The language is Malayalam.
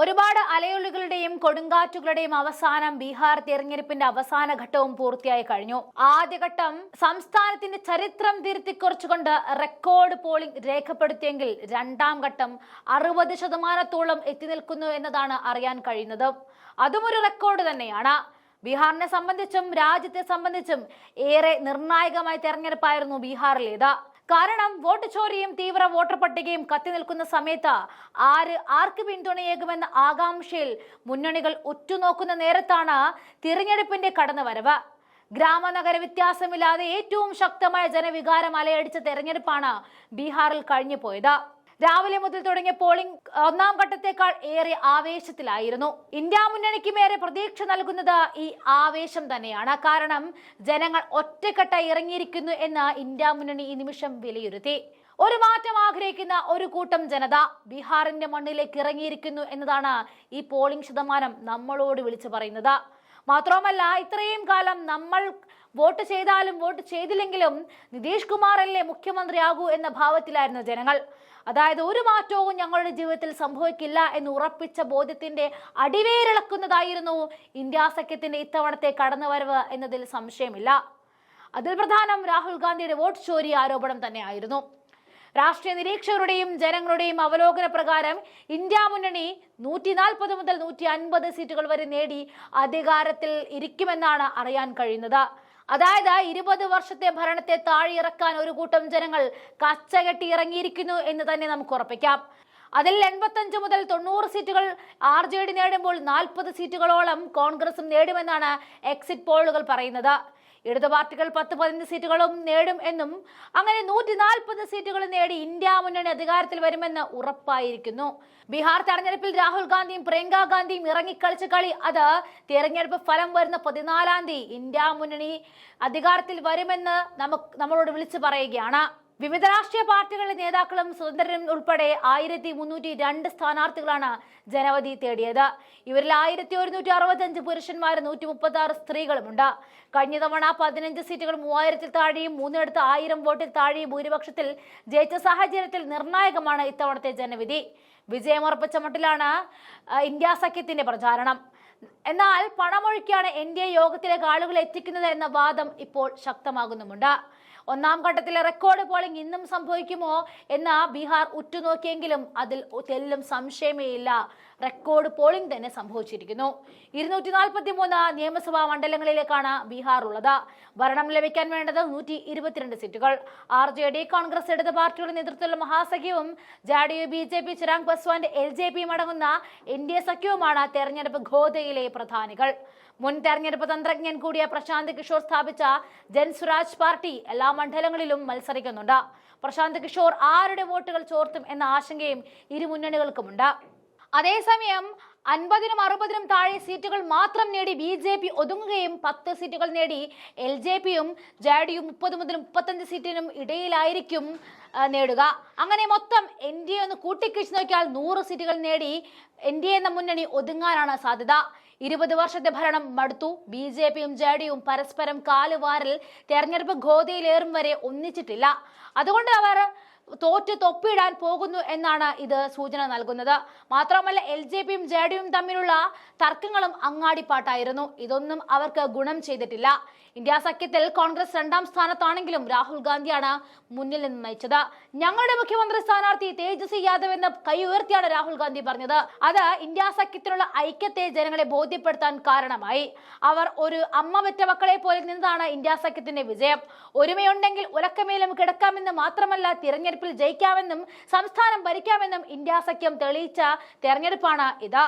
ഒരുപാട് അലയൊളികളുടെയും കൊടുങ്കാറ്റുകളുടെയും അവസാനം ബീഹാർ തെരഞ്ഞെടുപ്പിന്റെ അവസാന ഘട്ടവും പൂർത്തിയായി കഴിഞ്ഞു. ആദ്യഘട്ടം സംസ്ഥാനത്തിന്റെ ചരിത്രം തിരുത്തിക്കുറിച്ചുകൊണ്ട് റെക്കോർഡ് പോളിംഗ് രേഖപ്പെടുത്തിയെങ്കിൽ രണ്ടാം ഘട്ടം അറുപത് ശതമാനത്തോളം എത്തി നിൽക്കുന്നു എന്നതാണ് അറിയാൻ കഴിയുന്നത്. അതും ഒരു റെക്കോർഡ് തന്നെയാണ്. ബീഹാറിനെ സംബന്ധിച്ചും രാജ്യത്തെ സംബന്ധിച്ചും ഏറെ നിർണായകമായ തെരഞ്ഞെടുപ്പായിരുന്നു ബീഹാറിലേത്. കാരണം വോട്ട് ചോരിയും തീവ്ര വോട്ടർ പട്ടികയും കത്തി നിൽക്കുന്ന സമയത്ത് ആര് ആർക്ക് പിന്തുണയേകുമെന്ന ആകാംക്ഷയിൽ മുന്നണികൾ ഉറ്റുനോക്കുന്ന നേരത്താണ് തിരഞ്ഞെടുപ്പിന്റെ കടന്നുവരവ്. ഗ്രാമനഗര വ്യത്യാസമില്ലാതെ ഏറ്റവും ശക്തമായ ജനവികാരം അലയടിച്ച തെരഞ്ഞെടുപ്പാണ് ബീഹാറിൽ കഴിഞ്ഞു പോയത് രാവിലെ മുതൽ തുടങ്ങിയ പോളിംഗ് ഒന്നാം ഘട്ടത്തെക്കാൾ ഏറെ ആവേശത്തിലായിരുന്നു. ഇന്ത്യ മുന്നണിക്കും ഏറെ പ്രതീക്ഷ നൽകുന്നത് ഈ ആവേശം തന്നെയാണ്. കാരണം ജനങ്ങൾ ഒറ്റക്കെട്ടായി ഇറങ്ങിയിരിക്കുന്നു എന്ന് ഇന്ത്യ മുന്നണി ഈ നിമിഷം വിലയിരുത്തി. ഒരു മാറ്റം ആഗ്രഹിക്കുന്ന ഒരു കൂട്ടം ജനത ബീഹാറിന്റെ മണ്ണിലേക്ക് ഇറങ്ങിയിരിക്കുന്നു എന്നതാണ് ഈ പോളിംഗ് ശതമാനം നമ്മളോട് വിളിച്ചു പറയുന്നത്. മാത്രവുമല്ല ഇത്രയും കാലം നമ്മൾ വോട്ട് ചെയ്താലും വോട്ട് ചെയ്തില്ലെങ്കിലും നിതീഷ് കുമാർ അല്ലേ മുഖ്യമന്ത്രിയാകൂ എന്ന ഭാവത്തിലായിരുന്നു ജനങ്ങൾ. അതായത് ഒരു മാറ്റവും ഞങ്ങളുടെ ജീവിതത്തിൽ സംഭവിക്കില്ല എന്ന് ഉറപ്പിച്ച ബോധ്യത്തിന്റെ അടിവേരിളക്കുന്നതായിരുന്നു ഇന്ത്യ സഖ്യത്തിന്റെ ഇത്തവണത്തെ കടന്നുവരവ് എന്നതിൽ സംശയമില്ല. അതിൽ പ്രധാനം രാഹുൽ ഗാന്ധിയുടെ വോട്ട് ചോരി ആരോപണം തന്നെയായിരുന്നു. രാഷ്ട്രീയ നിരീക്ഷകരുടെയും ജനങ്ങളുടെയും അവലോകന പ്രകാരം ഇന്ത്യ മുന്നണി നൂറ്റി നാൽപ്പത് മുതൽ നൂറ്റി അൻപത് സീറ്റുകൾ വരെ നേടി അധികാരത്തിൽ ഇരിക്കുമെന്നാണ് അറിയാൻ കഴിയുന്നത്. അതായത് ഇരുപത് വർഷത്തെ ഭരണത്തെ താഴെയിറക്കാൻ ഒരു കൂട്ടം ജനങ്ങൾ കച്ചകെട്ടി ഇറങ്ങിയിരിക്കുന്നു എന്ന് തന്നെ നമുക്ക് ഉറപ്പിക്കാം. അതിൽ എൺപത്തഞ്ച് മുതൽ തൊണ്ണൂറ് സീറ്റുകൾ ആർ ജെ ഡി നേടുമ്പോൾ നാൽപ്പത് സീറ്റുകളോളം കോൺഗ്രസും നേടുമെന്നാണ് എക്സിറ്റ് പോളുകൾ പറയുന്നത്. ഇടതു പാർട്ടികൾ പത്ത് പതിനഞ്ച് സീറ്റുകളും നേടും എന്നും അങ്ങനെ നൂറ്റി നാൽപ്പത് സീറ്റുകൾ നേടി ഇന്ത്യ മുന്നണി അധികാരത്തിൽ വരുമെന്ന് ഉറപ്പായിരിക്കുന്നു. ബീഹാർ തെരഞ്ഞെടുപ്പിൽ രാഹുൽ ഗാന്ധിയും പ്രിയങ്ക ഗാന്ധിയും ഇറങ്ങിക്കളിച്ച കളി. അത് തെരഞ്ഞെടുപ്പ് ഫലം വരുന്ന പതിനാലാം തീയതി ഇന്ത്യ മുന്നണി അധികാരത്തിൽ വരുമെന്ന് നമുക്ക് നമ്മളോട് വിളിച്ചു പറയുകയാണ്. വിവിധ രാഷ്ട്രീയ പാർട്ടികളുടെ നേതാക്കളും സ്വതന്ത്രരും ഉൾപ്പെടെ ആയിരത്തി മുന്നൂറ്റി രണ്ട് സ്ഥാനാർത്ഥികളാണ് ജനവധി തേടിയത്. ഇവരിൽ ആയിരത്തി ഒരുന്നൂറ്റി അറുപത്തഞ്ച് പുരുഷന്മാരും നൂറ്റി മുപ്പത്തി ആറ് സ്ത്രീകളുമുണ്ട്. കഴിഞ്ഞ തവണ പതിനഞ്ച് സീറ്റുകൾ മൂവായിരത്തിൽ താഴെയും മൂന്നിടത്ത് ആയിരം വോട്ടിൽ താഴെയും ഭൂരിപക്ഷത്തിൽ ജയിച്ച സാഹചര്യത്തിൽ നിർണായകമാണ് ഇത്തവണത്തെ ജനവിധി. വിജയമുറപ്പിച്ച മട്ടിലാണ് ഇന്ത്യ സഖ്യത്തിന്റെ പ്രചാരണം. എന്നാൽ പണമൊഴുക്കിയാണ് എൻ ഡി എ യോഗത്തിലേക്ക് ആളുകളെ എത്തിക്കുന്നത് എന്ന വാദം ഇപ്പോൾ ശക്തമാകുന്നുമുണ്ട്. ഒന്നാം ഘട്ടത്തിലെ റെക്കോർഡ് പോളിംഗ് ഇന്നും സംഭവിക്കുമോ എന്ന് ബീഹാർ ഉറ്റുനോക്കിയെങ്കിലും അതിൽ തെല്ലും സംശയമേ ഇല്ല. റെക്കോർഡ് പോളിംഗ് തന്നെ സംഭവിച്ചിരിക്കുന്നു. ഇരുന്നൂറ്റി നാൽപ്പത്തി മൂന്ന് നിയമസഭാ മണ്ഡലങ്ങളിലേക്കാണ് ബീഹാർ ഉള്ളത്. ഭരണം ലഭിക്കാൻ വേണ്ടത് നൂറ്റി ഇരുപത്തിരണ്ട് സീറ്റുകൾ. ആർ ജെ ഡി കോൺഗ്രസ് ഇടത് പാർട്ടിയുടെ നേതൃത്വത്തിലുള്ള മഹാസഖ്യവും J D U B J P Chirag പസ്വാന്റെ L J പിയും അടങ്ങുന്ന എൻ ഡി എ സഖ്യവുമാണ് തെരഞ്ഞെടുപ്പ് ഖോദയിലെ പ്രധാനികൾ. മുൻ തെരഞ്ഞെടുപ്പ് തന്ത്രജ്ഞൻ കൂടിയ പ്രശാന്ത് കിഷോർ സ്ഥാപിച്ച ജൻസ്വരാജ് പാർട്ടി എല്ലാ മണ്ഡലങ്ങളിലും മത്സരിക്കുന്നുണ്ട്. പ്രശാന്ത് കിഷോർ ആരുടെ വോട്ടുകൾ ചോർത്തും എന്ന ആശങ്കയും ഇരു മുന്നണികൾക്കുമുണ്ട്. അതേസമയം അൻപതിനും അറുപതിനും താഴെ സീറ്റുകൾ മാത്രം നേടി ബി ജെ പി ഒതുങ്ങുകയും പത്ത് സീറ്റുകൾ നേടി എൽ ജെ പിയും ജെ ഡി യു മുപ്പത് മുതൽ മുപ്പത്തഞ്ച് സീറ്റിനും ഇടയിലായിരിക്കും നേടുക. അങ്ങനെ മൊത്തം എൻ ഡി എ ഒന്ന് കൂട്ടിക്കിഴിച്ച് നോക്കിയാൽ നൂറ് സീറ്റുകൾ നേടി എൻ ഡി എ എന്ന മുന്നണി ഒതുങ്ങാനാണ് സാധ്യത. ഇരുപത് വർഷത്തെ ഭരണം മടുത്തു. ബി ജെ പിയും ജെ ഡിയും പരസ്പരം കാലുവാരൽ തെരഞ്ഞെടുപ്പ് ഗോതയിലേറും വരെ ഒന്നിച്ചിട്ടില്ല. അതുകൊണ്ട് അവർ തോറ്റ് തൊപ്പിയിടാൻ പോകുന്നു എന്നാണ് ഇത് സൂചന നൽകുന്നത്. മാത്രമല്ല എൽ ജെ പിയും ജെ ഡിയും തമ്മിലുള്ള തർക്കങ്ങളും അങ്ങാടിപ്പാട്ടായിരുന്നു. ഇതൊന്നും അവർക്ക് ഗുണം ചെയ്തിട്ടില്ല. ഇന്ത്യ സഖ്യത്തിൽ കോൺഗ്രസ് രണ്ടാം സ്ഥാനത്താണെങ്കിലും രാഹുൽ ഗാന്ധിയാണ് മുന്നിൽ നിന്ന് നയിച്ചത്. ഞങ്ങളുടെ മുഖ്യമന്ത്രി സ്ഥാനാർത്ഥി തേജസ്വി യാദവ് എന്ന് കൈ ഉയർത്തിയാണ് രാഹുൽ ഗാന്ധി പറഞ്ഞത്. അത് ഇന്ത്യ സഖ്യത്തിലുള്ള ഐക്യത്തെ ജനങ്ങളെ ബോധ്യപ്പെടുത്താൻ കാരണമായി. അവർ ഒരു അമ്മ പെറ്റ മക്കളെ പോലെ നിന്നതാണ് ഇന്ത്യ സഖ്യത്തിന്റെ വിജയം. ഒരുമയുണ്ടെങ്കിൽ ഉലക്കമേലും കിടക്കാമെന്ന് മാത്രമല്ല തിരഞ്ഞെടുപ്പിൽ ജയിക്കാമെന്നും സംസ്ഥാനം ഭരിക്കാമെന്നും ഇന്ത്യ സഖ്യം തെളിയിച്ച തെരഞ്ഞെടുപ്പാണ് ഇത്.